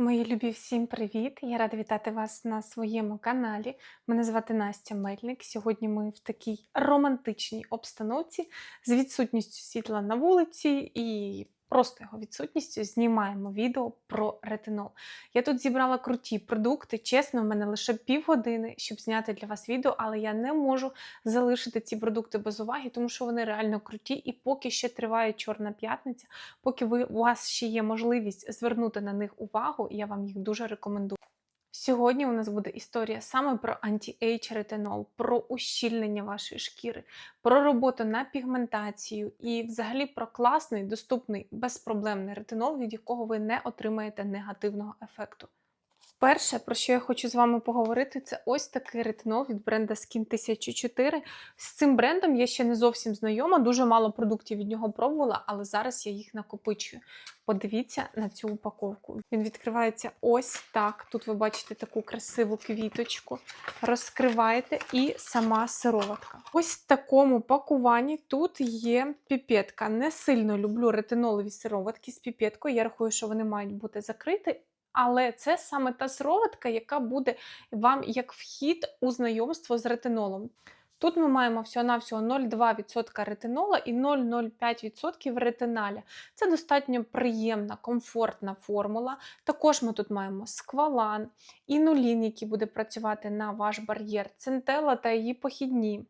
Мої любі, всім привіт! Я рада вітати вас на своєму каналі. Мене звати Настя Мельник. Сьогодні ми в такій романтичній обстановці з відсутністю світла на вулиці і просто його відсутністю знімаємо відео про ретинол. Я тут зібрала круті продукти. Чесно, в мене лише півгодини, щоб зняти для вас відео, але я не можу залишити ці продукти без уваги, тому що вони реально круті. І поки ще триває Чорна п'ятниця, поки ви, у вас ще є можливість звернути на них увагу, я вам їх дуже рекомендую. Сьогодні у нас буде історія саме про анті-ейдж ретинол, про ущільнення вашої шкіри, про роботу на пігментацію і взагалі про класний, доступний, безпроблемний ретинол, від якого ви не отримаєте негативного ефекту. Перше, про що я хочу з вами поговорити, це ось такий ретинол від бренда Skin 1004. З цим брендом я ще не зовсім знайома, дуже мало продуктів від нього пробувала, але зараз я їх накопичую. Подивіться на цю упаковку. Він відкривається ось так. Тут ви бачите таку красиву квіточку. Розкриваєте і сама сироватка. Ось в такому пакуванні тут є піпетка. Не сильно люблю ретинолові сироватки з піпеткою. Я рахую, що вони мають бути закриті. Але це саме та сироватка, яка буде вам як вхід у знайомство з ретинолом. Тут ми маємо всього-навсього 0,2% ретинола і 0,05% ретиналя. Це достатньо приємна, комфортна формула. Також ми тут маємо сквалан, інулін, який буде працювати на ваш бар'єр, центела та її похідні.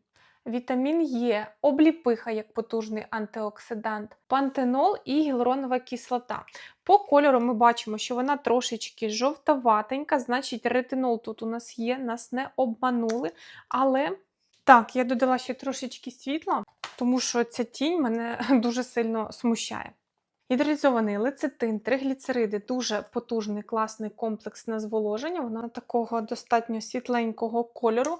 Вітамін Е, обліпиха як потужний антиоксидант, пантенол і гіалуронова кислота. По кольору ми бачимо, що вона трошечки жовтоватенька, значить ретинол тут у нас є, нас не обманули. Але так, я додала ще трошечки світла, тому що ця тінь мене дуже сильно смущає. Гідролізований лецитин, тригліцериди дуже потужний класний комплекс на зволоження. Вона такого достатньо світленького кольору.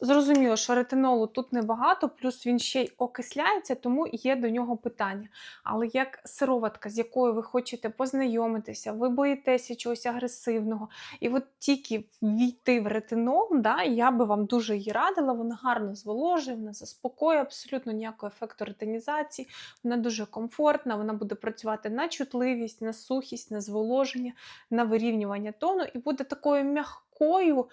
Зрозуміло, що ретинолу тут небагато, плюс він ще й окисляється, тому є до нього питання. Але як сироватка, з якою ви хочете познайомитися, ви боїтеся чогось агресивного, і от тільки війти в ретинол, да, я би вам дуже її радила, вона гарно зволожує, вона заспокоює, абсолютно ніякого ефекту ретинізації, вона дуже комфортна, вона буде працювати на чутливість, на сухість, на зволоження, на вирівнювання тону і буде такою м'якою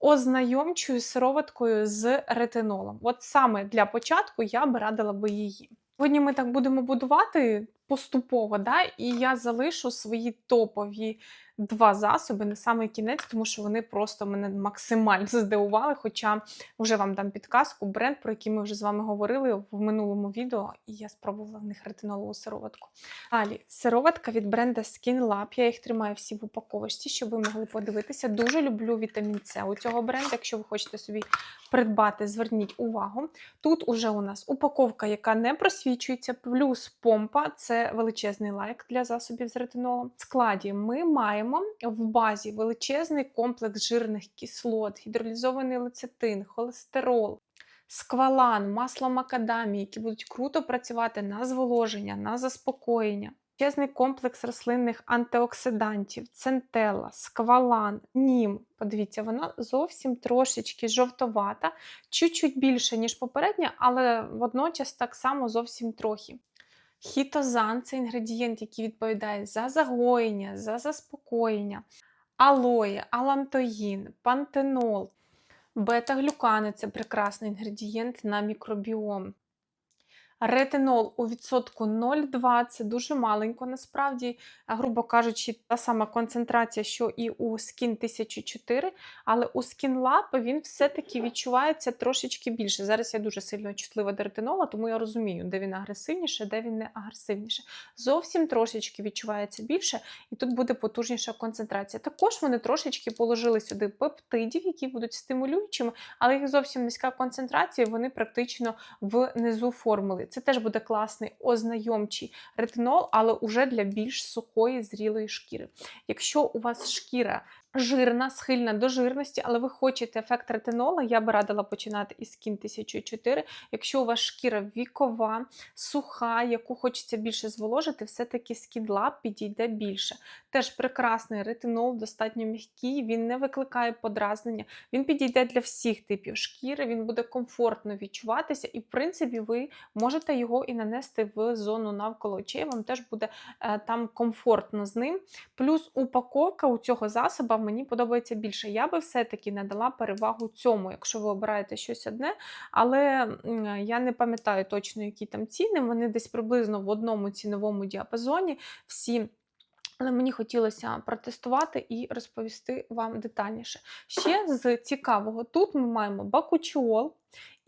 ознайомчою сироваткою з ретинолом. От саме для початку я б радила би її. Сьогодні ми так будемо будувати поступово, да? і я залишу свої топові два засоби на самий кінець, тому що вони просто мене максимально здивували. Хоча вже вам дам підказку, бренд, про який ми вже з вами говорили в минулому відео, і я спробувала в них ретинолову сироватку. Далі, сироватка від бренда Skin Lab. Я їх тримаю всі в упаковочці, щоб ви могли подивитися. Дуже люблю вітамін С у цього бренду. Якщо ви хочете собі придбати, зверніть увагу. Тут уже у нас упаковка, яка не просвічується, плюс помпа це величезний лайк для засобів з ретинолом. В складі ми маємо в базі величезний комплекс жирних кислот, гідролізований лецитин, холестерол. Сквалан, масло макадамії, які будуть круто працювати на зволоження, на заспокоєння. Величезний комплекс рослинних антиоксидантів, центела, сквалан, нім. Подивіться, вона зовсім трошечки жовтовата, чуть-чуть більше, ніж попередня, але водночас так само зовсім трохи. Хітозан це інгредієнт, який відповідає за загоєння, за заспокоєння, алоє, алантоїн, пантенол, бета-глюкани це прекрасний інгредієнт на мікробіом. Ретинол у відсотку 0,2 це дуже маленько, насправді, грубо кажучи, та сама концентрація, що і у Skin 1004, але у Skin Lab він все-таки відчувається трошечки більше. Зараз я дуже сильно чутлива до ретинола, тому я розумію, де він агресивніше, де він не агресивніше. Зовсім трошечки відчувається більше, і тут буде потужніша концентрація. Також вони трошечки положили сюди пептидів, які будуть стимулюючими, але їх зовсім низька концентрація, вони практично внизу формули. Це теж буде класний ознайомчий ретинол, але уже для більш сухої, зрілої шкіри. Якщо у вас шкіра жирна, схильна до жирності, але ви хочете ефект ретинола, я би радила починати із Skin 1004. Якщо у вас шкіра вікова, суха, яку хочеться більше зволожити, все-таки Skin Lab підійде більше. Теж прекрасний ретинол, достатньо м'який, він не викликає подразнення, він підійде для всіх типів шкіри, він буде комфортно відчуватися, і, в принципі, ви можете його і нанести в зону навколо очей, вам теж буде е, там комфортно з ним. Плюс упаковка у цього засоба мені подобається більше. Я би все-таки надала перевагу цьому, якщо ви обираєте щось одне, але я не пам'ятаю точно, які там ціни. Вони десь приблизно в одному ціновому діапазоні всі. Але мені хотілося протестувати і розповісти вам детальніше. Ще з цікавого, тут ми маємо бакучіол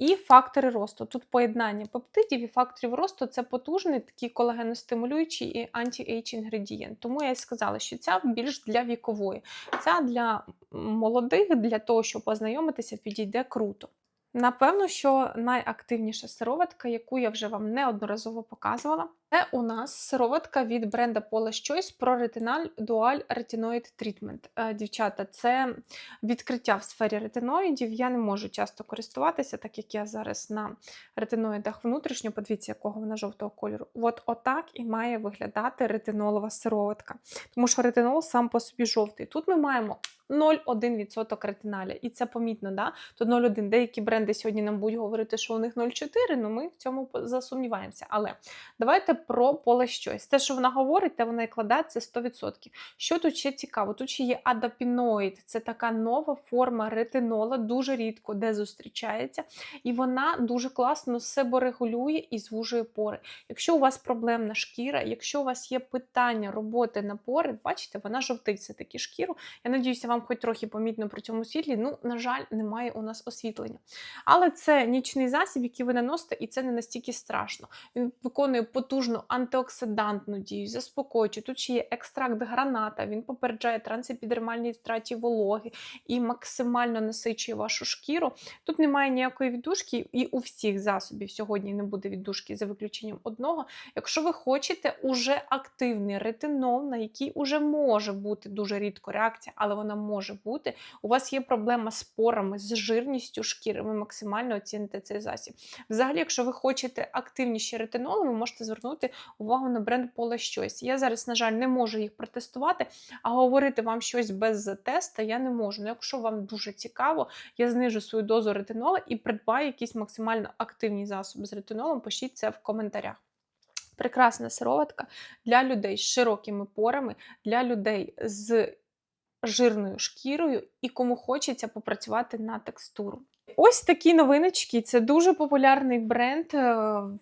і фактори росту. Тут поєднання пептидів і факторів росту це потужний такий колагеностимулюючий і анті-ейдж інгредієнт. Тому я і сказала, що ця більш для вікової. Ця для молодих, для того, щоб познайомитися, підійде круто. Напевно, що найактивніша сироватка, яку я вже вам неодноразово показувала, це у нас сироватка від бренда Paula's Choice про ретиналь Dual Retinoid Treatment. Дівчата, це відкриття в сфері ретиноїдів. Я не можу часто користуватися, так як я зараз на ретиноїдах внутрішньо. Подивіться, якого вона жовтого кольору. От отак і має виглядати ретинолова сироватка. Тому що ретинол сам по собі жовтий. Тут ми маємо 0,1% ретиналя. І це помітно, да? Тут 0,1. Деякі бренди сьогодні нам будуть говорити, що у них 0,4, ну ми в цьому засумніваємося. Але давайте про поле щось. Те, що вона говорить, те вона і кладе, це 100%. Що тут ще цікаво? Тут ще є адапіноїд. Це така нова форма ретинола, дуже рідко де зустрічається. І вона дуже класно себорегулює і звужує пори. Якщо у вас проблемна шкіра, якщо у вас є питання роботи на пори, бачите, вона жовтить все таки шкіру. Я надіюся, вам хоч трохи помітно при цьому світлі. Ну, на жаль, немає у нас освітлення. Але це нічний засіб, який ви наносите, і це не настільки страшно. Він виконує потужну антиоксидантну дію, заспокоюючи. Тут ще є екстракт граната, він попереджає трансепідермальній втраті вологи і максимально насичує вашу шкіру. Тут немає ніякої віддушки, і у всіх засобів сьогодні не буде віддушки за виключенням одного. Якщо ви хочете уже активний ретинол, на який уже може бути дуже рідко реакція, але вона може бути. У вас є проблема з порами, з жирністю шкіри, ви максимально оціните цей засіб. Взагалі, якщо ви хочете активніші ретиноли, ви можете звернути увагу на бренд поле щось. Я зараз, на жаль, не можу їх протестувати, а говорити вам щось без теста я не можу. Ну, якщо вам дуже цікаво, я знижу свою дозу ретинола і придбаю якісь максимально активні засоби з ретинолом, пишіть це в коментарях. Прекрасна сироватка для людей з широкими порами, для людей з жирною шкірою і кому хочеться попрацювати на текстуру. Ось такі новиночки. Це дуже популярний бренд. Е,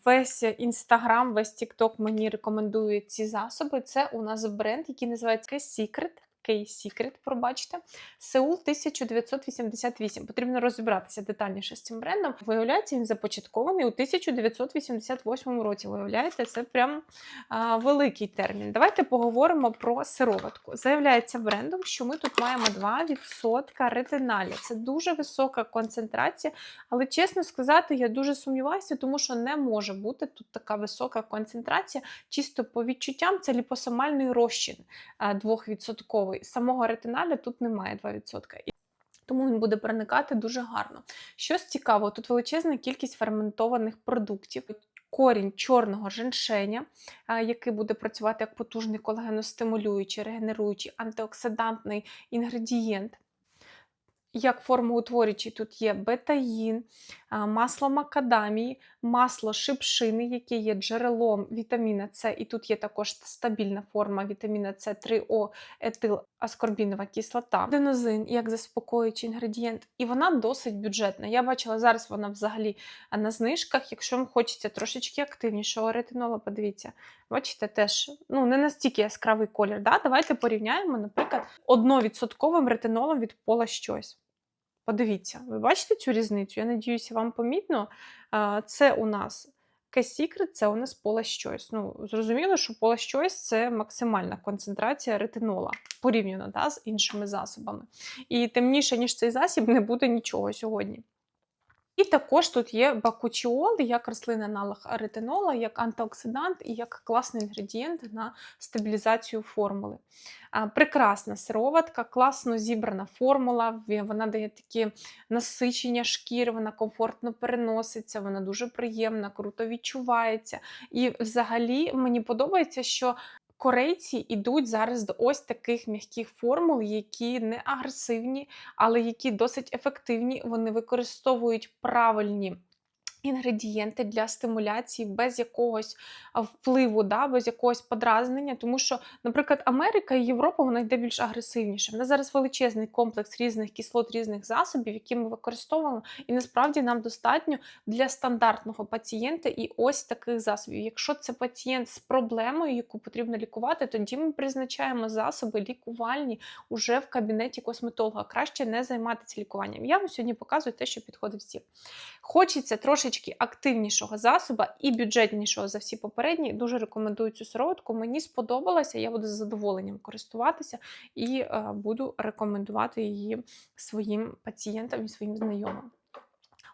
Весь інстаграм, весь Тікток мені рекомендують ці засоби. Це у нас бренд, який називається Secret. K-Secret, пробачте, Сеул 1988. Потрібно розібратися детальніше з цим брендом. Виявляється, він започаткований у 1988 році. Виявляєте, це прям а, великий термін. Давайте поговоримо про сироватку. Заявляється брендом, що ми тут маємо 2% ретиналя. Це дуже висока концентрація, але чесно сказати, я дуже сумніваюся, тому що не може бути тут така висока концентрація. Чисто по відчуттям, це ліпосомальний розчин 2% самого ретиналя тут немає 2%. Тому він буде проникати дуже гарно. Щось цікаво, тут величезна кількість ферментованих продуктів. Корінь чорного женшеня, який буде працювати як потужний колагеностимулюючий, регенеруючий, антиоксидантний інгредієнт. Як формоутворюючий тут є бетаїн, масло макадамії, масло шипшини, яке є джерелом вітаміна С, і тут є також стабільна форма вітаміна С 3О етиласкорбінова кислота, денозин як заспокоюючий інгредієнт, і вона досить бюджетна. Я бачила, зараз вона взагалі на знижках. Якщо вам хочеться трошечки активнішого ретинола, подивіться, бачите, теж ну, не настільки яскравий колір. Да? Давайте порівняємо, наприклад, 1% ретинолом від пола щось. Подивіться, ви бачите цю різницю? Я надіюся, вам помітно. Це у нас Secret, це у нас Paula's Choice. Ну, зрозуміло, що Paula's Choice – це максимальна концентрація ретинола порівняно да, з іншими засобами. І темніше, ніж цей засіб, не буде нічого сьогодні. І також тут є бакучіол як рослинний аналог ретинола, як антиоксидант і як класний інгредієнт на стабілізацію формули. Прекрасна сироватка, класно зібрана формула. Вона дає такі насичення шкіри, вона комфортно переноситься, вона дуже приємна, круто відчувається. І взагалі мені подобається, що корейці йдуть зараз до ось таких м'яких формул, які не агресивні, але які досить ефективні. Вони використовують правильні. Інгредієнти для стимуляції без якогось впливу, да, без якогось подразнення, тому що, наприклад, Америка і Європа вона йде більш агресивніше. В нас зараз величезний комплекс різних кислот, різних засобів, які ми використовуємо, і насправді нам достатньо для стандартного пацієнта і ось таких засобів. Якщо це пацієнт з проблемою, яку потрібно лікувати, тоді ми призначаємо засоби лікувальні уже в кабінеті косметолога. Краще не займатися лікуванням. Я вам сьогодні показую те, що підходить всім. Хочеться трошечки активнішого засоба і бюджетнішого за всі попередні. Дуже рекомендую цю сироватку. Мені сподобалася, я буду з задоволенням користуватися і е, буду рекомендувати її своїм пацієнтам і своїм знайомим.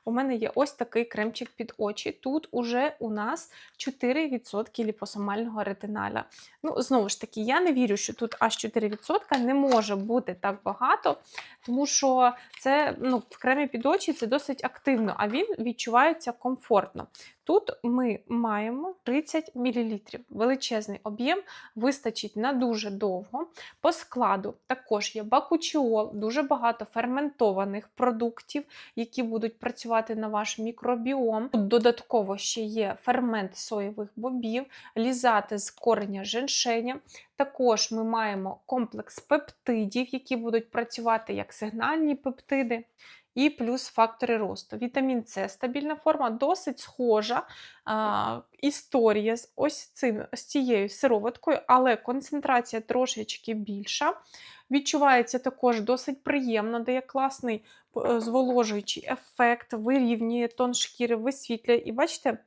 У мене є ось такий кремчик під очі. Тут уже у нас 4% ліпосомального ретиналя. Ну, знову ж таки, я не вірю, що тут аж 4% не може бути так багато, тому що це ну, в кремі під очі це досить активно, а він відчувається комфортно. Тут ми маємо 30 мл. Величезний об'єм, вистачить на дуже довго. По складу також є бакучіол, дуже багато ферментованих продуктів, які будуть працювати на ваш мікробіом. Тут додатково ще є фермент соєвих бобів, лізати з кореня женшеня. Також ми маємо комплекс пептидів, які будуть працювати як сигнальні пептиди. І плюс фактори росту. Вітамін С стабільна форма, досить схожа а, історія з ось цим, з цією сироваткою, але концентрація трошечки більша. Відчувається також досить приємно, дає класний е, зволожуючий ефект, вирівнює тон шкіри, висвітлює. І бачите,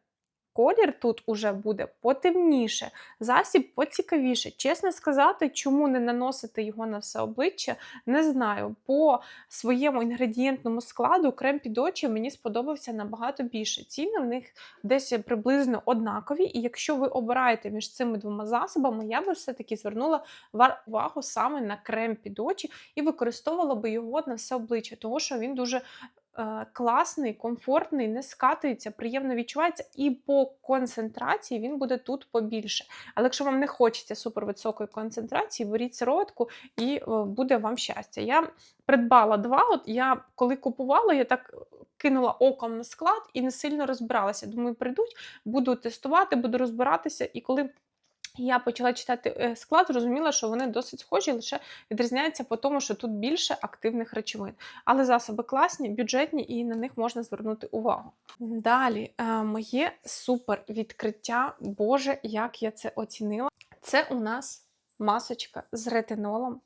колір тут уже буде потемніше, засіб поцікавіше. Чесно сказати, чому не наносити його на все обличчя, не знаю. По своєму інгредієнтному складу крем під очі мені сподобався набагато більше. Ціни в них десь приблизно однакові. І якщо ви обираєте між цими двома засобами, я би все-таки звернула увагу саме на крем під очі і використовувала би його на все обличчя, тому що він дуже класний, комфортний, не скатується, приємно відчувається, і по концентрації він буде тут побільше. Але якщо вам не хочеться супервисокої концентрації, беріть сироватку і е, буде вам щастя. Я придбала два. От я коли купувала, я так кинула оком на склад і не сильно розбиралася. Думаю, прийдуть, буду тестувати, буду розбиратися. І коли я почала читати е, склад, зрозуміла, що вони досить схожі, лише відрізняються по тому, що тут більше активних речовин. Але засоби класні, бюджетні, і на них можна звернути увагу. Далі, е, моє супер відкриття, Боже, як я це оцінила. Це у нас масочка з ретинолом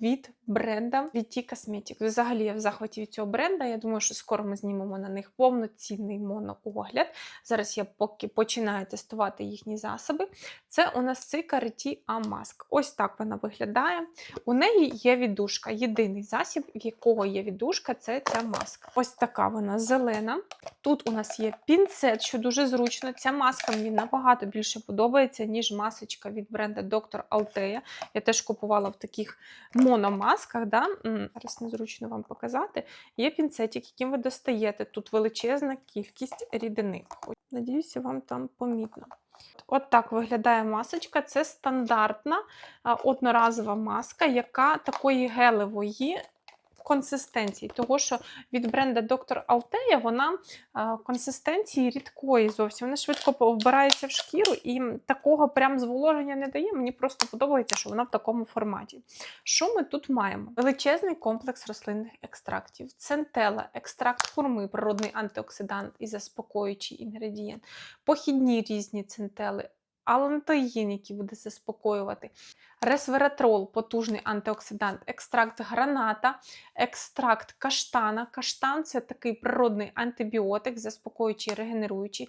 від бренда VT Cosmetics. Взагалі я в захваті від цього бренда. Я думаю, що скоро ми знімемо на них повноцінний моноогляд. Зараз я поки починаю тестувати їхні засоби. Це у нас цей Кареті А-маск. Ось так вона виглядає. У неї є віддушка. Єдиний засіб, в якого є віддушка, це ця маска. Ось така вона зелена. Тут у нас є пінцет, що дуже зручно. Ця маска мені набагато більше подобається, ніж масочка від бренда Dr. Altea. Я теж купувала в таких мономасках. Да? Зараз незручно вам показати. Є пінцетик, яким ви достаєте. Тут величезна кількість рідини. Надіюся, вам там помітно. От так виглядає масочка. Це стандартна одноразова маска, яка такої гелевої консистенції. Того, що від бренда Dr. Altea вона консистенції рідкої зовсім. Вона швидко вбирається в шкіру і такого прям зволоження не дає. Мені просто подобається, що вона в такому форматі. Що ми тут маємо? Величезний комплекс рослинних екстрактів, центела, екстракт хурми, природний антиоксидант і заспокоюючий інгредієнт, похідні різні центели, алантоїн, який буде заспокоювати, ресвератрол, потужний антиоксидант, екстракт граната, екстракт каштана. Каштан це такий природний антибіотик, заспокоюючий, регенеруючий.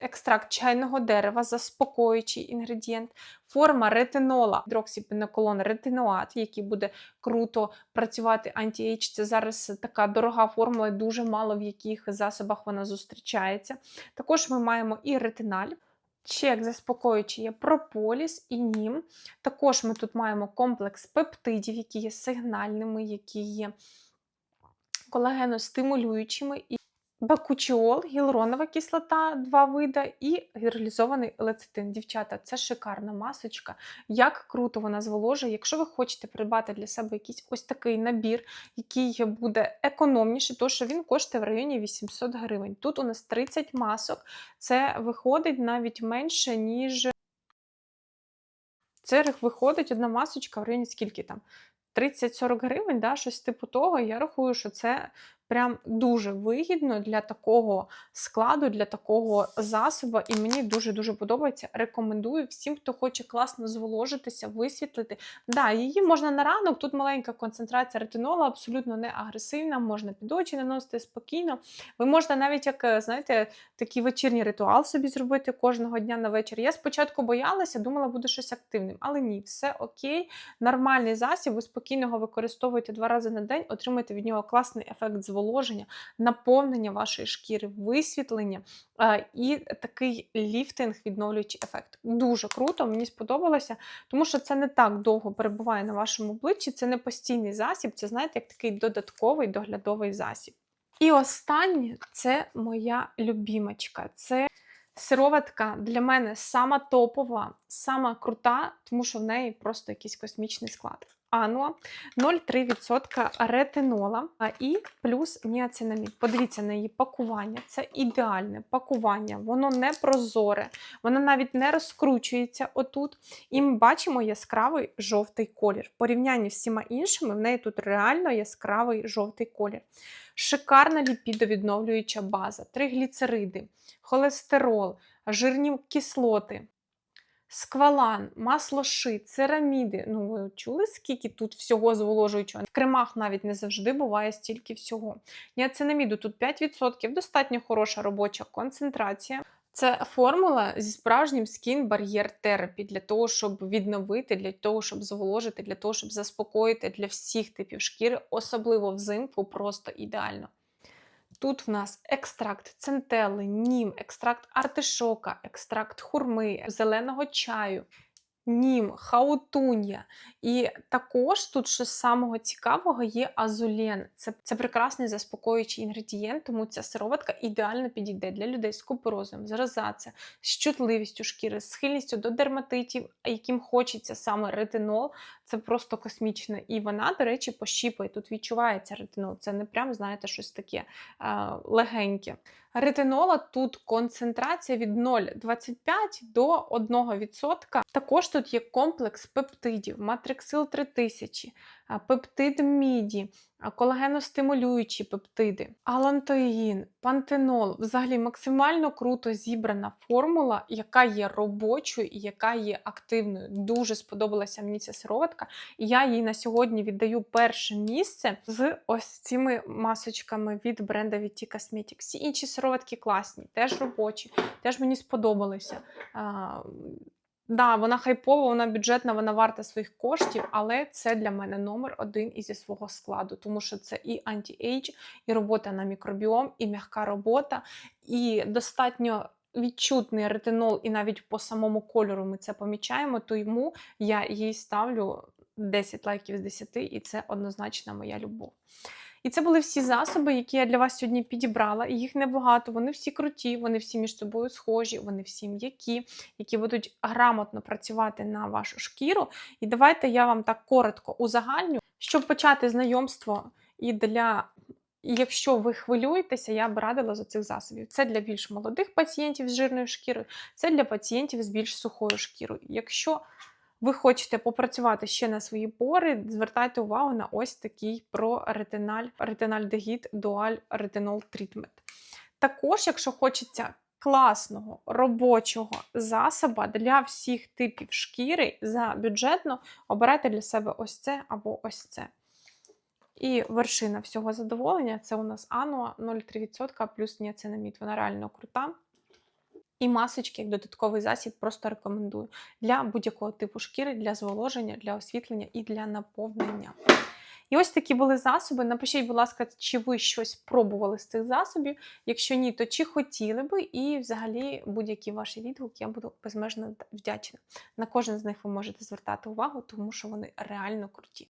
екстракт чайного дерева, заспокоюючий інгредієнт, форма ретинола, гідроксіпіноколон ретиноат, який буде круто працювати анті-ейдж. Це зараз така дорога формула, і дуже мало в яких засобах вона зустрічається. Також ми маємо і ретиналь. Ще як заспокоюючи є прополіс і нім. Також ми тут маємо комплекс пептидів, які є сигнальними, які є колагеностимулюючими. Бакучіол, гіалуронова кислота, два вида, і гідролізований лецитин. Дівчата, це шикарна масочка. Як круто вона зволожує. Якщо ви хочете придбати для себе якийсь ось такий набір, який буде економніший, то що він коштує в районі 800 гривень. Тут у нас 30 масок, це виходить навіть менше, ніж. Це виходить одна масочка в районі скільки там? 30-40 гривень, да, щось типу того. Я рахую, що це прям дуже вигідно для такого складу, для такого засобу. І мені дуже-дуже подобається. Рекомендую всім, хто хоче класно зволожитися, висвітлити. Да, її можна на ранок, тут маленька концентрація ретинола, абсолютно не агресивна, можна під очі наносити спокійно. Ви можете навіть, як, знаєте, такий вечірній ритуал собі зробити кожного дня на вечір. Я спочатку боялася, думала, буде щось активним, але ні, все окей, нормальний засіб, ви спокійно його використовуєте два рази на день, отримаєте від нього класний ефект зволоження, наповнення вашої шкіри, висвітлення і такий ліфтинг, відновлюючий ефект. Дуже круто, мені сподобалося, тому що це не так довго перебуває на вашому обличчі, це не постійний засіб, це, знаєте, як такий додатковий доглядовий засіб. І останнє це моя любімочка. Це сироватка для мене сама топова, сама крута, тому що в неї просто якийсь космічний склад. Ануа 0,3% ретинола і плюс ніацинамід. Подивіться на її пакування. Це ідеальне пакування, воно не прозоре, воно навіть не розкручується отут. І ми бачимо яскравий жовтий колір. В порівнянні з всіма іншими, в неї тут реально яскравий жовтий колір. Шикарна ліпідовідновлююча база, тригліцериди, холестерол, жирні кислоти. Сквалан, масло ши, цераміди. Ну, ви чули, скільки тут всього зволожуючого? В кремах навіть не завжди буває стільки всього. Ніацинаміду тут 5%, достатньо хороша робоча концентрація. Це формула зі справжнім скін бар'єр терапі для того, щоб відновити, для того, щоб зволожити, для того, щоб заспокоїти для всіх типів шкіри, особливо взимку, просто ідеально. Тут в нас екстракт центели, нім, екстракт артишока, екстракт хурми, зеленого чаю, нім, хаутунья. І також тут, що з самого цікавого, є азулен. Це це прекрасний заспокоюючий інгредієнт, тому ця сироватка ідеально підійде для людей з куперозом, з розація, з чутливістю шкіри, з схильністю до дерматитів, яким хочеться саме ретинол. Це просто космічно. І вона, до речі, пощіпує. Тут відчувається ретинол. Це не прям, знаєте, щось таке а, легеньке. Ретинола тут концентрація від 0,25 до 1%. Також тут є комплекс пептидів, матриксил 3000, пептид міді, колагеностимулюючі пептиди, алантоїн, пантенол. Взагалі максимально круто зібрана формула, яка є робочою і яка є активною. Дуже сподобалася мені ця сироватка, і я їй на сьогодні віддаю перше місце з ось цими масочками від бренду VT Cosmetics. Всі інші сироватки класні, теж робочі, теж мені сподобалися. Да, вона хайпова, вона бюджетна, вона варта своїх коштів, але це для мене номер один із свого складу, тому що це і анті-ейдж, і робота на мікробіом, і м'яка робота, і достатньо. Відчутний ретинол, і навіть по самому кольору ми це помічаємо, то йому я їй ставлю 10 лайків з 10, і це однозначно моя любов. І це були всі засоби, які я для вас сьогодні підібрала. І їх небагато. Вони всі круті, вони всі між собою схожі, вони всі м'які, які будуть грамотно працювати на вашу шкіру. І давайте я вам так коротко узагальню, щоб почати знайомство і для. І якщо ви хвилюєтеся, я б радила з цих засобів. Це для більш молодих пацієнтів з жирною шкірою, це для пацієнтів з більш сухою шкірою. Якщо ви хочете попрацювати ще на свої пори, звертайте увагу на ось такий про ретиналь, ретинальдегід дуаль ретинол трітмент. Також, якщо хочеться класного робочого засоба для всіх типів шкіри за бюджетно, обирайте для себе ось це або ось це. І вершина всього задоволення це у нас Ануа 0,3% плюс ніацинамід. Вона реально крута. І масочки як додатковий засіб просто рекомендую для будь-якого типу шкіри, для зволоження, для освітлення і для наповнення. І ось такі були засоби. Напишіть, будь ласка, чи ви щось пробували з цих засобів. Якщо ні, то чи хотіли би, і взагалі будь-які ваші відгуки я буду безмежно вдячна. На кожен з них ви можете звертати увагу, тому що вони реально круті.